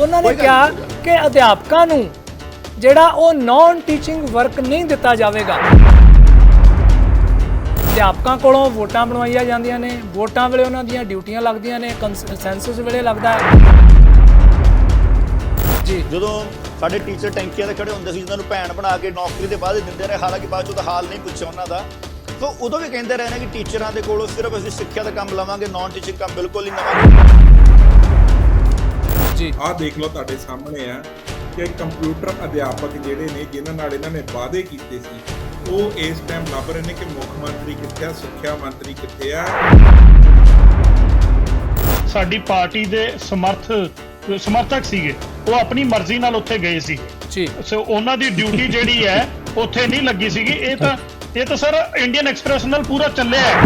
ਉਹਨਾਂ ਨੇ ਕਿਹਾ ਕਿ ਅਧਿਆਪਕਾਂ ਨੂੰ ਜਿਹੜਾ ਉਹ ਨਾਨ ਟੀਚਿੰਗ ਵਰਕ ਨਹੀਂ ਦਿੱਤਾ ਜਾਵੇਗਾ। ਅਧਿਆਪਕਾਂ ਕੋਲੋਂ ਵੋਟਾਂ ਬਣਵਾਈਆਂ ਜਾਂਦੀਆਂ ਨੇ ਵੋਟਾਂ ਵੇਲੇ ਉਹਨਾਂ ਦੀਆਂ ਡਿਊਟੀਆਂ ਲੱਗਦੀਆਂ ਨੇ ਕੰਸੈਂਸਸ ਵੇਲੇ ਲੱਗਦਾ ਹੈ। ਜੀ। ਜਦੋਂ ਸਾਡੇ ਟੀਚਰ ਟੈਂਕੀਆਂ ਤੇ ਖੜੇ ਹੁੰਦੇ ਸੀ ਜਿਨ੍ਹਾਂ ਨੂੰ ਭੈਣ ਬਣਾ ਕੇ ਨੌਕਰੀ ਦੇ ਵਾਅਦੇ ਦਿੰਦੇ ਰਹੇ ਹਾਲਾਂਕਿ ਬਾਅਦ ਚੋਂ ਤਾਂ ਹਾਲ ਨਹੀਂ ਪੁੱਛਿਆ ਉਹਨਾਂ ਦਾ ਤਾਂ ਉਦੋਂ ਵੀ ਕਹਿੰਦੇ ਰਹੇ ਨੇ ਕਿ ਟੀਚਰਾਂ ਦੇ ਕੋਲੋਂ ਸਿਰਫ ਅਸੀਂ ਸਿੱਖਿਆ ਦਾ ਕੰਮ ਲਵਾਂਗੇ ਨਾਨ ਟੀਚਿੰਗ ਕੰਮ ਬਿਲਕੁਲ ਹੀ ਲਵਾਂਗੇ। ਜੀ ਆਹ ਦੇਖ ਲਓ ਤੁਹਾਡੇ ਸਾਹਮਣੇ ਆ ਕਿ ਕੰਪਿਊਟਰ ਅਧਿਆਪਕ ਜਿਹੜੇ ਨੇ ਜਿਨ੍ਹਾਂ ਨਾਲ ਇਹਨਾਂ ਨੇ ਵਾਅਦੇ ਕੀਤੇ ਸੀ ਉਹ ਇਸ ਟਾਈਮ ਲੱਭ ਰਹੇ ਨੇ ਕਿ ਮੁੱਖ ਮੰਤਰੀ ਕਿੱਥੇ ਆ ਸਿੱਖਿਆ ਮੰਤਰੀ ਕਿੱਥੇ ਆ। ਸਾਡੀ ਪਾਰਟੀ ਦੇ ਸਮਰਥ ਸਮਰਥਕ ਸੀਗੇ। ਉਹ ਆਪਣੀ ਮਰਜ਼ੀ ਨਾਲ ਉੱਥੇ ਗਏ ਸੀ। ਜੀ। ਸੋ ਉਹਨਾਂ ਦੀ ਡਿਊਟੀ ਜਿਹੜੀ ਹੈ ਉੱਥੇ ਨਹੀਂ ਲੱਗੀ ਸੀਗੀ। ਇਹ ਤਾਂ ਇਹ ਤਾਂ ਸਰ ਇੰਡੀਅਨ ਐਕਸਪ੍ਰੈਸ ਨਾਲ ਪੂਰਾ ਚੱਲਿਆ ਹੈ।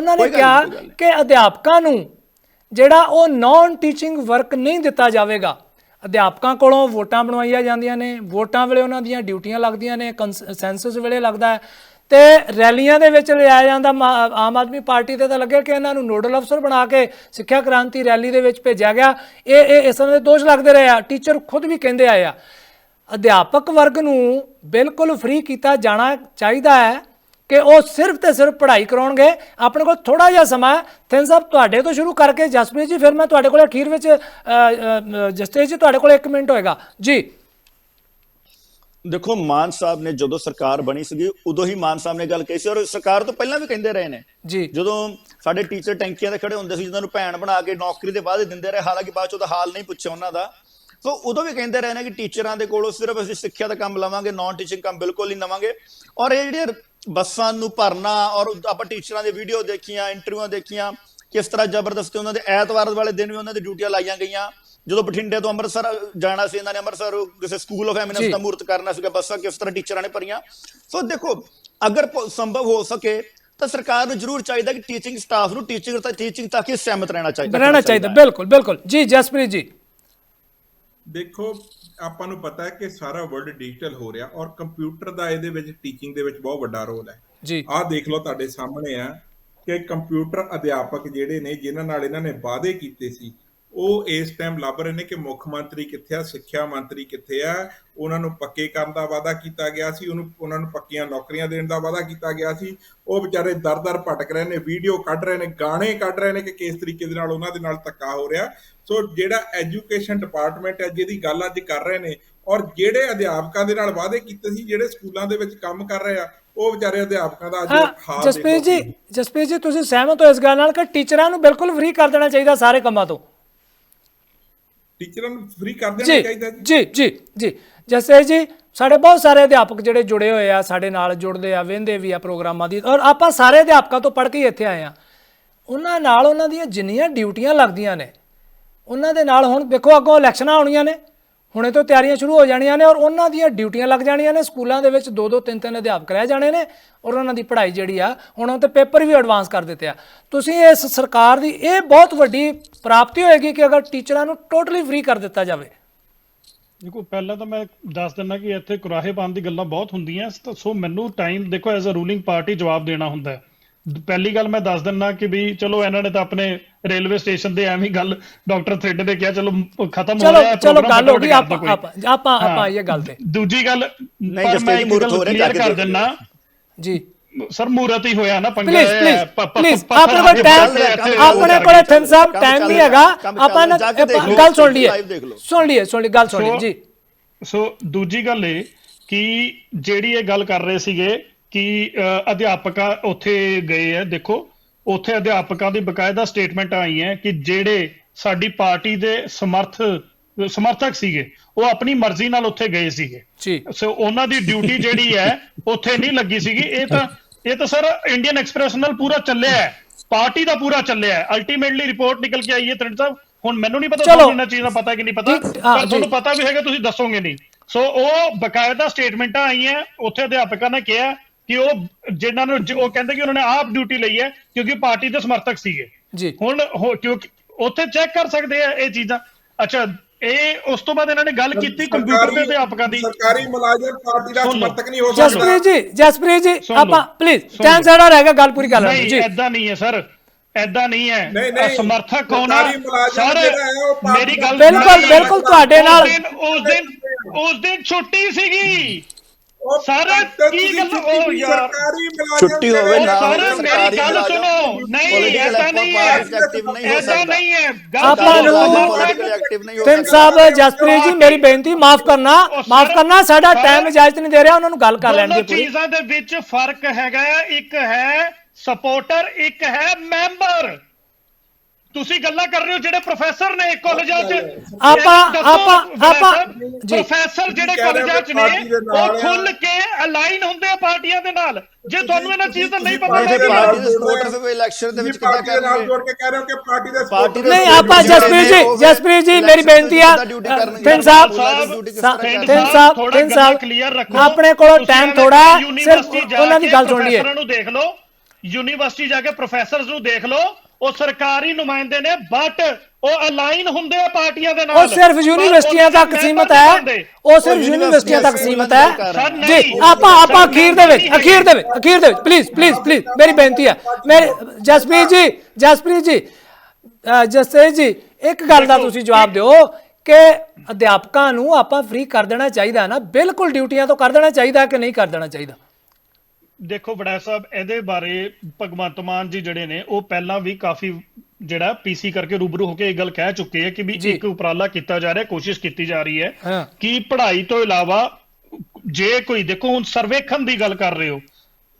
ਉਹਨਾਂ ਨੇ ਕਿਹਾ। ਕਿ ਅਧਿਆਪਕਾਂ ਨੂੰ ਜਿਹੜਾ ਉਹ ਨਾਨ ਟੀਚਿੰਗ ਵਰਕ ਨਹੀਂ ਦਿੱਤਾ ਜਾਵੇਗਾ ਅਧਿਆਪਕਾਂ ਕੋਲੋਂ ਵੋਟਾਂ ਬਣਵਾਈਆਂ ਜਾਂਦੀਆਂ ਨੇ ਵੋਟਾਂ ਵੇਲੇ ਉਹਨਾਂ ਦੀਆਂ ਡਿਊਟੀਆਂ ਲੱਗਦੀਆਂ ਨੇ ਕੰਸੈਂਸਸ ਵੇਲੇ ਲੱਗਦਾ ਹੈ ਤੇ ਰੈਲੀਆਂ ਦੇ ਵਿੱਚ ਲਿਆਇਆ ਜਾਂਦਾ ਆਮ ਆਦਮੀ ਪਾਰਟੀ ਤੇ ਤਾਂ ਲੱਗੇ ਕਿ ਇਹਨਾਂ ਨੂੰ ਨੋਡਲ ਅਫਸਰ ਬਣਾ ਕੇ ਸਿੱਖਿਆ ਕ੍ਰਾਂਤੀ ਰੈਲੀ ਦੇ ਵਿੱਚ ਭੇਜਿਆ ਗਿਆ ਇਹ ਇਹ ਇਸ ਤਰ੍ਹਾਂ ਦੇ ਦੋਸ਼ ਲੱਗਦੇ ਰਹੇ ਆ ਟੀਚਰ ਖੁਦ ਵੀ ਕਹਿੰਦੇ ਆਏ ਆ ਅਧਿਆਪਕ ਵਰਗ ਨੂੰ ਬਿਲਕੁਲ ਫ੍ਰੀ ਕੀਤਾ ਜਾਣਾ ਚਾਹੀਦਾ ਹੈ ਕਿ ਉਹ ਸਿਰਫ ਤੇ ਸਿਰਫ ਪੜ੍ਹਾਈ ਕਰਾਉਣਗੇ। ਆਪਣੇ ਕੋਲ ਥੋੜਾ ਜਿਹਾ ਸਮਾਂ ਥਿੰਨ ਸਾਹਿਬ ਤੁਹਾਡੇ ਤੋਂ ਸ਼ੁਰੂ ਕਰਕੇ ਜਸਪ੍ਰੀਤ ਜੀ ਫਿਰ ਮੈਂ ਤੁਹਾਡੇ ਕੋਲ ਅਖੀਰ ਵਿੱਚ ਜਸਤੇ ਜੀ ਤੁਹਾਡੇ ਕੋਲ 1 ਮਿੰਟ ਹੋਏਗਾ। ਜੀ। ਦੇਖੋ ਮਾਨ ਸਾਹਿਬ ਨੇ ਜਦੋਂ ਸਰਕਾਰ ਬਣੀ ਸੀਗੀ ਉਦੋਂ ਹੀ ਮਾਨ ਸਾਹਿਬ ਨੇ ਗੱਲ ਕਹੀ ਸੀ ਔਰ ਸਰਕਾਰ ਤੋਂ ਪਹਿਲਾਂ ਵੀ ਕਹਿੰਦੇ ਰਹੇ ਨੇ। ਜੀ। ਜਦੋਂ ਸਾਡੇ ਟੀਚਰ ਟੈਂਕੀਆਂ ਤੇ ਖੜੇ ਹੁੰਦੇ ਸੀ ਜਿਨ੍ਹਾਂ ਨੂੰ ਭੈਣ ਬਣਾ ਕੇ ਨੌਕਰੀ ਦੇ ਵਾਅਦੇ ਦਿੰਦੇ ਰਹੇ ਹਾਲਾਂਕਿ ਬਾਅਦ ਚੋਂ ਤਾਂ ਹਾਲ ਨਹੀਂ ਪੁੱਛਿਆ ਉਹਨਾਂ ਦਾ। ਸੋ ਉਦੋਂ ਵੀ ਕਹਿੰਦੇ ਰਹੇ ਨੇ ਕਿ ਟੀਚਰਾਂ ਦੇ ਕੋਲੋਂ ਸਿਰਫ ਅਸੀਂ ਸਿੱਖਿਆ ਦਾ ਕੰਮ ਲਵਾਂਗੇ ਨਾਨ ਟੀਚਿੰਗ ਕੰਮ ਬਿਲਕੁਲ ਨਹੀਂ ਲਵਾਂਗੇ। ਔਰ ਇਹ ਜਿਹੜੇ ਬੱਸਾਂ ਨੂੰ ਭਰਨਾ ਔਰ ਆਪਾਂ ਟੀਚਰਾਂ ਦੇ ਵੀਡੀਓ ਦੇਖੀਆਂ ਇੰਟਰਵਿਊਆਂ ਦੇਖੀਆਂ ਕਿਸ ਤਰ੍ਹਾਂ ਜ਼ਬਰਦਸਤੀ ਉਹਨਾਂ ਦੇ ਐਤਵਾਰ ਵਾਲੇ ਦਿਨ ਵੀ ਉਹਨਾਂ ਦੀ ਡਿਊਟੀਆਂ ਲਾਈਆਂ ਗਈਆਂ ਜਦੋਂ ਬਠਿੰਡੇ ਤੋਂ ਅੰਮ੍ਰਿਤਸਰ ਜਾਣਾ ਸੀ ਇਹਨਾਂ ਨੇ ਅੰਮ੍ਰਿਤਸਰ ਕਿਸੇ ਸਕੂਲ ਆਫ। ਐਮਿਨੈਂਸ ਦਾ ਮੂਰਤ ਕਰਨਾ ਸੀਗਾ ਬੱਸਾਂ ਕਿਸ ਤਰ੍ਹਾਂ ਟੀਚਰਾਂ ਨੇ ਭਰੀਆਂ ਸੋ ਦੇਖੋ ਅਗਰ ਸੰਭਵ ਹੋ ਸਕੇ ਤਾਂ ਸਰਕਾਰ ਨੂੰ ਜ਼ਰੂਰ ਚਾਹੀਦਾ ਕਿ ਟੀਚਿੰਗ ਸਟਾਫ ਨੂੰ ਟੀਚਿੰਗ ਤਾਂ ਟੀਚਿੰਗ ਤੱਕ ਹੀ ਸਹਿਮਤ ਰਹਿਣਾ ਚਾਹੀਦਾ ਰਹਿਣਾ ਚਾਹੀਦਾ। ਬਿਲਕੁਲ ਬਿਲਕੁਲ ਜੀ ਜਸਪ੍ਰੀਤ ਜੀ ਦੇਖੋ ਆਪਾਂ ਨੂੰ ਪਤਾ ਹੈ ਕਿ ਸਾਰਾ ਵਰਲਡ ਡਿਜੀਟਲ ਹੋ ਰਿਹਾ ਔਰ ਕੰਪਿਊਟਰ ਦਾ ਇਹਦੇ ਵਿੱਚ ਟੀਚਿੰਗ ਦੇ ਵਿੱਚ ਬਹੁਤ ਵੱਡਾ ਰੋਲ ਹੈ। ਜੀ। ਆਹ ਦੇਖ ਲਓ ਤੁਹਾਡੇ ਸਾਹਮਣੇ ਆ ਕਿ ਕੰਪਿਊਟਰ ਅਧਿਆਪਕ ਜਿਹੜੇ ਨੇ ਜਿਨ੍ਹਾਂ ਨਾਲ ਇਹਨਾਂ ਨੇ ਵਾਅਦੇ ਕੀਤੇ ਸੀ ਉਹ ਇਸ ਟਾਈਮ ਲੱਭ ਰਹੇ ਨੇ ਕਿ ਮੁੱਖ ਮੰਤਰੀ ਕਿੱਥੇ ਆ ਸਿੱਖਿਆ ਮੰਤਰੀ ਕਿੱਥੇ ਆ ਉਹਨਾਂ ਨੂੰ ਪੱਕੇ ਕਰਨ ਦਾ ਵਾਅਦਾ ਕੀਤਾ ਗਿਆ ਸੀ ਉਹਨੂੰ ਉਹਨਾਂ ਨੂੰ ਪੱਕੀਆਂ ਨੌਕਰੀਆਂ ਦੇਣ ਦਾ ਵਾਅਦਾ ਕੀਤਾ ਗਿਆ ਸੀ। ਉਹ ਵਿਚਾਰੇ ਦਰ-ਦਰ ਭਟਕ ਰਹੇ ਨੇ ਵੀਡੀਓ ਕੱਢ ਰਹੇ ਨੇ ਗਾਣੇ ਕੱਢ ਰਹੇ ਨੇ ਕਿ ਕਿਸ ਤਰੀਕੇ ਦੇ ਨਾਲ ਉਹਨਾਂ ਦੇ ਨਾਲ ਧੱਕਾ ਹੋ ਰਿਹਾ। ਸੋ ਜਿਹੜਾ ਐਜੂਕੇਸ਼ਨ ਡਿਪਾਰਟਮੈਂਟ ਹੈ ਜਿਹਦੀ ਗੱਲ ਅੱਜ ਕਰ ਰਹੇ ਨੇ ਔਰ ਜਿਹੜੇ ਅਧਿਆਪਕਾਂ ਦੇ ਨਾਲ ਵਾਅਦੇ ਕੀਤੇ ਸੀ ਜਿਹੜੇ ਸਕੂਲਾਂ ਦੇ ਵਿੱਚ ਕੰਮ ਕਰ ਰਹੇ ਆ ਉਹ ਵਿਚਾਰੇ ਅਧਿਆਪਕਾਂ ਦਾ ਅੱਜ ਹਾਲ ਜਸਪ੍ਰੀਤ ਜੀ ਜਸਪ੍ਰੀਤ ਜੀ ਤੁਸੀਂ ਸਹਿਮਤ ਹੋ ਇਸ ਗੱਲ ਨਾਲ ਕਿ ਟੀਚਰਾਂ ਨੂੰ ਬਿਲਕੁਲ ਫ੍ਰੀ ਕਰ ਦੇਣਾ ਚਾਹੀਦਾ ਸਾਰੇ ਕੰਮਾਂ ਤੋਂ? ਟੀਚਰਾਂ ਨੂੰ ਫ੍ਰੀ ਕਰ ਦੇਣਾ ਚਾਹੀਦਾ ਜੀ? ਜੀ ਜੀ ਜੀ। ਜੈਸੇ ਜੀ ਸਾਡੇ ਬਹੁਤ ਸਾਰੇ ਅਧਿਆਪਕ ਜਿਹੜੇ ਜੁੜੇ ਹੋਏ ਆ ਸਾਡੇ ਨਾਲ ਜੁੜਦੇ ਆ ਵਹਿੰਦੇ ਵੀ ਆ ਪ੍ਰੋਗਰਾਮਾਂ ਦੀ ਔਰ ਆਪਾਂ ਸਾਰੇ ਅਧਿਆਪਕਾਂ ਤੋਂ ਪੜ੍ਹ ਕੇ ਇੱਥੇ ਆਏ ਆ। ਉਹਨਾਂ ਨਾਲ ਉਹਨਾਂ ਦੀਆਂ ਜਿੰਨੀਆਂ ਡਿਊਟੀਆਂ ਲੱਗਦੀਆਂ ਨੇ ਉਹਨਾਂ ਦੇ ਨਾਲ ਹੁਣ ਦੇਖੋ ਅੱਗੋਂ ਇਲੈਕਸ਼ਨਾਂ ਆਉਣੀਆਂ ਨੇ। ਹੁਣੇ ਤੋਂ ਤਿਆਰੀਆਂ ਸ਼ੁਰੂ ਹੋ ਜਾਣੀਆਂ ਨੇ ਔਰ ਉਹਨਾਂ ਦੀਆਂ ਡਿਊਟੀਆਂ ਲੱਗ ਜਾਣੀਆਂ ਨੇ। ਸਕੂਲਾਂ ਦੇ ਵਿੱਚ ਦੋ ਦੋ ਤਿੰਨ ਤਿੰਨ ਅਧਿਆਪਕ ਰਹਿ ਜਾਣੇ ਨੇ ਔਰ ਉਹਨਾਂ ਦੀ ਪੜ੍ਹਾਈ ਜਿਹੜੀ ਆ, ਹੁਣ ਉਹ ਤੇ ਪੇਪਰ ਵੀ ਐਡਵਾਂਸ ਕਰ ਦਿੱਤੇ ਆ। ਤੁਸੀਂ ਇਸ ਸਰਕਾਰ ਦੀ ਇਹ ਬਹੁਤ ਵੱਡੀ ਪ੍ਰਾਪਤੀ ਹੋਏਗੀ ਕਿ ਅਗਰ ਟੀਚਰਾਂ ਨੂੰ ਟੋਟਲੀ ਫ੍ਰੀ ਕਰ ਦਿੱਤਾ ਜਾਵੇ। ਦੇਖੋ, ਪਹਿਲਾਂ ਤਾਂ ਮੈਂ ਦੱਸ ਦਿੰਦਾ ਕਿ ਇੱਥੇ ਕੁਰਾਹੇ ਪਾਉਣ ਦੀ ਗੱਲਾਂ ਬਹੁਤ ਹੁੰਦੀਆਂ। ਸੋ ਮੈਨੂੰ ਟਾਈਮ ਦੇਖੋ ਐਜ਼ ਅ ਰੂਲਿੰਗ ਪਾਰਟੀ ਜਵਾਬ ਦੇਣਾ ਹੁੰਦਾ ਹੈ। ਪਹਿਲੀ ਗੱਲ ਮੈਂ ਦੱਸ ਦਿੰਦਾ ਕਿ ਵੀ ਚਲੋ ਇਹਨਾਂ ਨੇ ਤਾਂ ਆਪਣੇ ਰੇਲਵੇ ਸਟੇਸ਼ਨ ਤੇ ਐਵੇਂ ਗੱਲ ਡਾਕਟਰ ਥ੍ਰੈਡ ਨੇ ਕਿਹਾ ਚਲੋ ਖਤਮ ਹੋ ਚਲੋ ਰਿਹਾ ਚਲੋ ਗੱਲ ਹੋ ਗਈ ਆਪਾਂ ਆਪਾਂ ਆਪਾਂ ਇਹ ਗੱਲ ਤੇ। ਦੂਜੀ ਗੱਲ ਨਹੀਂ, ਪਰ ਜਸਪ੍ਰੀਤ ਮੈਂ ਜੀ, ਇੱਕ ਮੂਰਤ ਹੋ ਰਿਹਾ, ਕਰ। ਦਿੰਨਾ ਜੀ। ਸਰ ਮੂਰਤ ਹੀ ਹੋਇਆ ਨਾ ਪੰਗਾ ਪਲੀਜ਼ ਆਪਣੇ ਕੋਲ ਟਾਈਮ ਆਪਣੇ ਕੋਲ। ਥਿੰਨ ਸਾਹਿਬ ਟਾਈਮ ਨਹੀਂ ਹੈਗਾ। ਆਪਾਂ ਗੱਲ ਸੁਣ ਲਈਏ। live ਦੇਖ ਲਓ। ਸੁਣ ਲਈਏ ਸੁਣ ਲਈ ਗੱਲ ਸੁਣ ਲਈ ਸੋ- ਜੀ। ਸੋ ਦੂਜੀ ਗੱਲ ਇਹ ਕਿ ਜਿਹੜੀ ਇਹ ਗੱਲ ਕਰ ਰਹੇ ਸੀਗੇ ਕਿ ਅਧਿਆਪਕਾਂ ਉੱਥੇ ਗਏ ਆ ਦੇਖੋ ਉੱਥੇ ਅਧਿਆਪਕਾਂ ਦੀ ਬਕਾਇਦਾ ਸਟੇਟਮੈਂਟ ਆਈ ਹੈ ਕਿ ਜਿਹੜੇ ਸਾਡੀ ਪਾਰਟੀ ਦੇ ਸਮਰਥ ਸਮਰਥਕ ਸੀਗੇ ਉਹ ਆਪਣੀ ਮਰਜ਼ੀ ਨਾਲ ਉੱਥੇ ਗਏ ਸੀਗੇ। ਸੋ ਉਹਨਾਂ ਦੀ ਡਿਊਟੀ ਜਿਹੜੀ ਹੈ ਉੱਥੇ ਨਹੀਂ ਲੱਗੀ ਸੀਗੀ। ਇਹ ਤਾਂ ਇਹ ਤਾਂ ਸਰ ਇੰਡੀਅਨ ਐਕਸਪ੍ਰੈਸ ਨਾਲ ਪੂਰਾ ਚੱਲਿਆ ਹੈ। ਪਾਰਟੀ ਦਾ ਪੂਰਾ ਚੱਲਿਆ ਹੈ। ਅਲਟੀਮੇਟਲੀ ਰਿਪੋਰਟ ਨਿਕਲ ਕੇ ਆਈ ਹੈ ਤ੍ਰਿੰਡ ਸਾਹਿਬ। ਹੁਣ ਮੈਨੂੰ ਨਹੀਂ ਪਤਾ। ਤੁਹਾਨੂੰ ਇਹਨਾਂ ਚੀਜ਼ਾਂ ਦਾ ਪਤਾ ਕਿ ਨਹੀਂ ਪਤਾ ਹਾਂ, ਪਰ ਤੁਹਾਨੂੰ। ਪਤਾ ਵੀ ਹੈਗਾ ਤੁਸੀਂ ਦੱਸੋਗੇ ਨਹੀਂ। ਸੋ ਉਹ ਬਕਾਇਦਾ ਸਟੇਟਮੈਂਟਾਂ ਆਈਆਂ ਉੱਥੇ ਅਧਿਆਪਕਾਂ ਨੇ ਕਿਹਾ ਕਿ ਉਹ ਜਿਨ੍ਹਾਂ ਨੂੰ ਜ- ਉਹ ਕਹਿੰਦੇ ਕਿ ਉਹਨਾਂ ਨੇ ਆਪ ਡਿਊਟੀ ਲਈ ਹੈ ਕਿਉਂਕਿ ਪਾਰਟੀ ਦੇ ਸਮਰਥਕ ਸੀਗੇ। ਜੀ। ਹੁਣ ਹੋ- ਕਿਉਂਕਿ ਉੱਥੇ ਚੈੱਕ ਕਰ ਸਕਦੇ ਆ ਇਹ ਚੀਜ਼ਾਂ। ਅੱਛਾ ਇਹ ਉਸ ਤੋਂ ਬਾਅਦ ਇਹਨਾਂ ਨੇ ਗੱਲ ਕੀਤੀ ਕੰਪਿਊਟਰ ਦੇ ਅਧਿਆਪਕਾਂ ਦੀ? ਸਰਕਾਰੀ ਮੁਲਾਜ਼ਮ ਪਾਰਟੀ ਦਾ ਸੁਣ ਲਓ। ਸਮਰਥਕ ਨਹੀਂ ਹੋ ਸਕਦਾ। ਜਸਪ੍ਰੀਤ ਜੀ ਜਸਪ੍ਰੀਤ ਜੀ ਸੁਣ ਲਓ, ਆਪਾਂ ਪਲੀਜ਼ ਸੁਣ ਟਾਈਮ ਲਓ। ਸਾਡਾ ਰਹਿ ਗਿਆ ਗੱਲ ਪੂਰੀ ਕਰ ਲੈਣ ਨਹੀਂ ਜੀ। ਐਦਾਂ ਨਹੀਂ ਹੈ ਸਰ। ਐਦਾਂ ਨਹੀਂ ਹੈ। ਨਹੀਂ, ਨਹੀਂ, ਸਮਰਥਕ ਹੋਣਾ ਸਰਕਾਰੀ ਮੁਲਾਜ਼ਮ ਸਰ ਜਿਹੜਾ ਹੈ ਉਹ ਪਾਰਟੀ ਮੇਰੀ ਗੱਲ ਬਿਲਕੁਲ। ਬਿਲਕੁਲ ਤੁਹਾਡੇ ਨਾਲ ਉਸ ਦਿਨ ਉਸ ਦਿਨ ਉਸ ਦਿਨ ਛੁੱਟੀ ਸੀਗੀ। ਸਰ, ਕੀ ਗੱਲ- ਉਹ ਯਾਰ। ਛੁੱਟੀ ਹੋਵੇ ਨਾ ਸਰ, ਮੇਰੀ ਗੱਲ ਸੁਣੋ। ਨਹੀਂ ਐਦਾਂ ਨਹੀਂ ਹੈ। active ਨਹੀਂ ਹੋ ਸਕਦਾ। ਨਹੀਂ ਹੈ। ਆਪਾਂ ਨੂੰ ਐਕਟਿਵ ਨਹੀਂ ਹੋ ਸਕਦਾ। ਸਾਹਿਬ ਜਸਪ੍ਰੀਤ ਜੀ ਮੇਰੀ ਬੇਨਤੀ ਮਾਫ ਕਰਨਾ। ਮਾਫ ਕਰਨਾ ਸਾਡਾ ਟਾਈਮ ਇਜਾਜ਼ਤ ਨਹੀਂ ਦੇ ਰਿਹਾ ਉਹਨਾਂ ਨੂੰ ਗੱਲ ਕਰ ਲੈਣ ਦੀ ਪੂਰੀ। ਚੀਜ਼ਾਂ ਦੇ ਵਿੱਚ ਫ਼ਰਕ ਹੈਗਾ ਹੈ। ਇੱਕ ਹੈ ਸਪੋਰਟਰ ਇੱਕ ਹੈ ਮੈਂਬਰ ਤੁਸੀਂ ਗੱਲਾਂ ਕਰ ਰਹੇ ਹੋ ਜਿਹੜੇ ਪ੍ਰੋਫੈਸਰ ਨੇ ਕਾਲਜਾਂ 'ਚ ਆਪਾਂ- ਆਪਾਂ- ਆਪਾਂ- ਜੀ। ਪ੍ਰੋਫੈਸਰ ਜਿਹੜੇ ਰਹੇ ਹੋ ਕਾਲਜਾਂ 'ਚ ਨੇ ਉਹ। ਖੁੱਲ ਕੇ ਅਲਾਈਨ ਹੁੰਦੇ ਆ ਪਾਰਟੀਆਂ ਦੇ ਨਾਲ। ਜੇ ਤੁਹਾਨੂੰ ਇਹਨਾਂ ਚੀਜ਼ ਦਾ ਨਹੀਂ ਪਤਾ ਪਾਰਟੀ ਨਹੀਂ ਦੇ ਫਿਰ ਨਾਲ ਪਾਰਟੀ ਦੇ ਜੋੜ ਰਹੇ ਸਪੋਰਟਰ ਫਿਰ ਇਲੈਕਸ਼ਨ ਦੇ ਵਿੱਚ ਕਿੱਦਾਂ ਪਾਰਟੀ ਦੇ ਨਾਲ ਕਰਨਗੇ? ਜੋੜ ਕੇ ਕਹਿ ਰਹੇ ਹੋ ਕਿ ਪਾਰਟੀ ਦੇ ਪਾਰਟੀ ਦੇ ਨਹੀਂ ਸਪੋਰਟਰ ਆਪਾਂ ਜਸਪ੍ਰੀਤ ਜੀ ਜਸਪ੍ਰੀਤ ਜੀ ਮੇਰੀ ਬੇਨਤੀ ਆ। ਸਿੰਘ ਸਾਹਿਬ ਕਰਨਗੇ? ਸਾਹਿਬ ਗੱਲਾਂ ਸਾਹਿਬ। ਆਪਣੇ ਕੋਲ ਟਾਈਮ ਥੋੜਾ ਸਿਰਫ ਉਹਨਾਂ ਦੀ ਗੱਲ ਸੁਣ ਲਈਏ। ਪ੍ਰੋਫੈਸਰਾਂ ਨੂੰ ਦੇਖ ਲਓ। ਯੂਨੀਵਰਸਿਟੀ ਜਾ ਕੇ ਪ੍ਰੋਫੈਸਰਸ ਨੂੰ ਦੇਖ ਲਓ। ਉਹ ਸਰਕਾਰੀ ਨੁਮਾਇੰਦੇ ਨੇ ਬਟ ਉਹ ਅਲਾਈਨ ਹੁੰਦੇ ਆ ਪਾਰਟੀਆਂ ਦੇ ਨਾਲ। ਉਹ ਸਿਰਫ ਯੂਨੀਵਰਸਿਟੀਆਂ ਤੱਕ ਸੀਮਤ ਹੈ। ਉਹ ਸਿਰਫ ਯੂਨੀਵਰਸਿਟੀਆਂ ਤੱਕ ਸੀਮਤ ਹੈ। ਜੀ ਆਪਾਂ ਆਪਾਂ ਅਖੀਰ ਦੇ ਵਿੱਚ। ਅਖੀਰ ਦੇ ਵਿੱਚ ਅਖੀਰ ਦੇ ਵਿੱਚ ਪਲੀਜ਼ ਪਲੀਜ਼ ਪਲੀਜ਼ ਮੇਰੀ ਬੇਨਤੀ ਹੈ। ਮੇਰੇ ਜਸਪ੍ਰੀਤ ਜੀ ਜਸਪ੍ਰੀਤ ਜੀ ਜਸਤੇਜ ਜੀ ਇੱਕ ਗੱਲ ਦਾ ਤੁਸੀਂ ਜਵਾਬ ਦਿਓ ਕਿ ਅਧਿਆਪਕਾਂ ਨੂੰ ਆਪਾਂ ਫ੍ਰੀ ਕਰ ਦੇਣਾ ਚਾਹੀਦਾ ਨਾ ਬਿਲਕੁਲ ਡਿਊਟੀਆਂ ਤੋਂ ਕਰ ਦੇਣਾ ਚਾਹੀਦਾ ਕਿ ਨਹੀਂ ਕਰ ਦੇਣਾ ਚਾਹੀਦਾ? ਦੇਖੋ ਬੜਾ ਸਾਹਿਬ ਇਹਦੇ ਬਾਰੇ ਭਗਵੰਤ ਮਾਨ ਜੀ ਜਿਹੜੇ ਨੇ ਉਹ ਪਹਿਲਾਂ ਵੀ ਕਾਫੀ ਜਿਹੜਾ ਪੀਸੀ ਕਰਕੇ ਰੂਬਰੂ ਹੋ ਕੇ ਇਹ ਗੱਲ ਕਹਿ ਚੁੱਕੇ ਆ ਕਿ ਵੀ। ਇੱਕ ਉਪਰਾਲਾ ਕੀਤਾ ਜਾ ਰਿਹਾ ਕੋਸ਼ਿਸ਼ ਕੀਤੀ ਜਾ ਰਹੀ ਹੈ ਹਾਂ। ਕਿ ਪੜ੍ਹਾਈ ਤੋਂ ਇਲਾਵਾ ਜੇ ਕੋਈ ਦੇਖੋ ਹੁਣ ਸਰਵੇਖਣ ਦੀ ਗੱਲ ਕਰ ਰਹੇ ਹੋ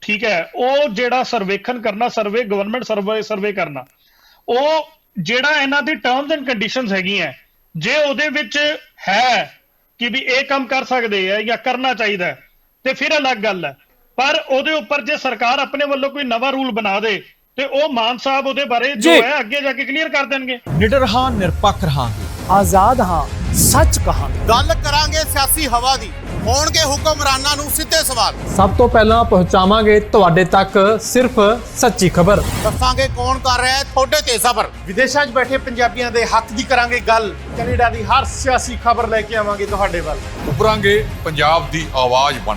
ਠੀਕ ਹੈ ਉਹ ਜਿਹੜਾ ਸਰਵੇਖਣ ਕਰਨਾ ਸਰਵੇ ਗਵਰਨਮੈਂਟ ਸਰਵੇ ਸਰਵੇ ਕਰਨਾ ਉਹ ਜਿਹੜਾ ਇਹਨਾਂ ਦੀ ਟਰਮਸ ਐਂਡ ਕੰਡੀਸ਼ਨਸ ਹੈਗੀਆਂ ਜੇ ਉਹਦੇ ਵਿੱਚ ਹੈ ਕਿ ਵੀ ਇਹ ਕੰਮ ਕਰ ਸਕਦੇ ਆ ਜਾਂ ਕਰਨਾ ਚਾਹੀਦਾ ਹੈ, ਤੇ ਫਿਰ ਅਲੱਗ ਗੱਲ ਹੈ ਪਰ ਉਹਦੇ ਉੱਪਰ ਜੇ ਸਰਕਾਰ ਆਪਣੇ ਵੱਲੋਂ ਕੋਈ ਨਵਾਂ ਰੂਲ ਬਣਾ ਦੇ ਤੇ ਉਹ ਮਾਨ ਸਾਹਿਬ ਉਹਦੇ ਬਾਰੇ ਜੋ। ਹੈ ਅੱਗੇ ਜਾ ਕੇ ਕਲੀਅਰ ਕਰ ਦੇਣਗੇ। ਨਿਡਰ ਹਾਂ ਨਿਰਪੱਖ ਰਹਾਂਗੇ। ਆਜ਼ਾਦ ਹਾਂ ਸੱਚ ਕਹਾਂਗੇ। ਗੱਲ ਕਰਾਂਗੇ ਸਿਆਸੀ ਹਵਾ ਦੀ। ਹੋਣਗੇ ਹੁਕਮਰਾਨਾਂ ਨੂੰ ਸਿੱਧੇ ਸਵਾਲ। ਸਭ ਤੋਂ ਪਹਿਲਾਂ ਪਹੁੰਚਾਵਾਂਗੇ ਤੁਹਾਡੇ ਤੱਕ ਸਿਰਫ ਸੱਚੀ ਖਬਰ। ਦੱਸਾਂਗੇ ਕੌਣ ਕਰ ਰਿਹਾ ਹੈ ਤੁਹਾਡੇ ਤੇ ਸਬਰ। ਵਿਦੇਸ਼ਾਂ 'ਚ ਬੈਠੇ ਪੰਜਾਬੀਆਂ ਦੇ ਹੱਕ ਦੀ ਕਰਾਂਗੇ ਗੱਲ। ਕੈਨੇਡਾ ਦੀ ਹਰ ਸਿਆਸੀ ਖਬਰ ਲੈ ਕੇ ਆਵਾਂਗੇ ਤੁਹਾਡੇ ਵੱਲ। ਉਭਰਾਂਗੇ ਪੰਜਾਬ ਦੀ ਆਵਾਜ਼ ਬਣ